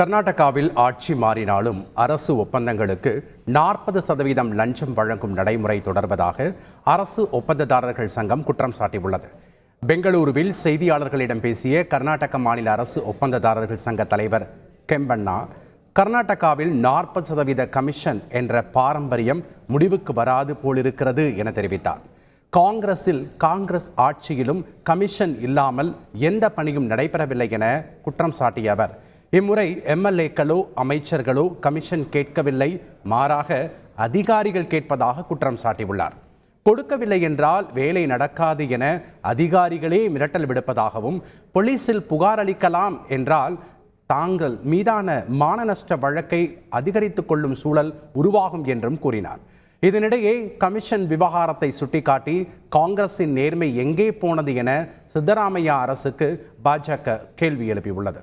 கர்நாடகாவில் ஆட்சி மாறினாலும் அரசு ஒப்பந்தங்களுக்கு நாற்பது சதவீதம் லஞ்சம் வழங்கும் நடைமுறை தொடர்வதாக அரசு ஒப்பந்ததாரர்கள் சங்கம் குற்றம் சாட்டியுள்ளது. பெங்களூருவில் செய்தியாளர்களிடம் பேசிய கர்நாடக மாநில அரசு ஒப்பந்ததாரர்கள் சங்க தலைவர் கெம்பண்ணா கர்நாடகாவில் நாற்பது சதவீத கமிஷன் என்ற பாரம்பரியம் முடிவுக்கு வராது போலிருக்கிறது என தெரிவித்தார். காங்கிரஸில் காங்கிரஸ் ஆட்சியிலும் கமிஷன் இல்லாமல் எந்த பணியும் நடைபெறவில்லை என குற்றம் சாட்டிய அவர். இம்முறை எம்எல்ஏக்களோ அமைச்சர்களோ கமிஷன் கேட்கவில்லை. மாறாக அதிகாரிகள் கேட்பதாக குற்றம் சாட்டியுள்ளார். கொடுக்கவில்லை என்றால் வேலை நடக்காது என அதிகாரிகளே மிரட்டல் விடுப்பதாகவும் போலீசில் புகார் அளிக்கலாம் என்றால் தாங்கள் மீதான மான நஷ்ட வழக்கை அதிகரித்துக் கொள்ளும் சூழல் உருவாகும் என்றும் கூறினார். இதனிடையே கமிஷன் விவகாரத்தை சுட்டிக்காட்டி காங்கிரசின் நேர்மை எங்கே போனது என சித்தராமையா அரசுக்கு பாஜக கேள்வி எழுப்பியுள்ளது.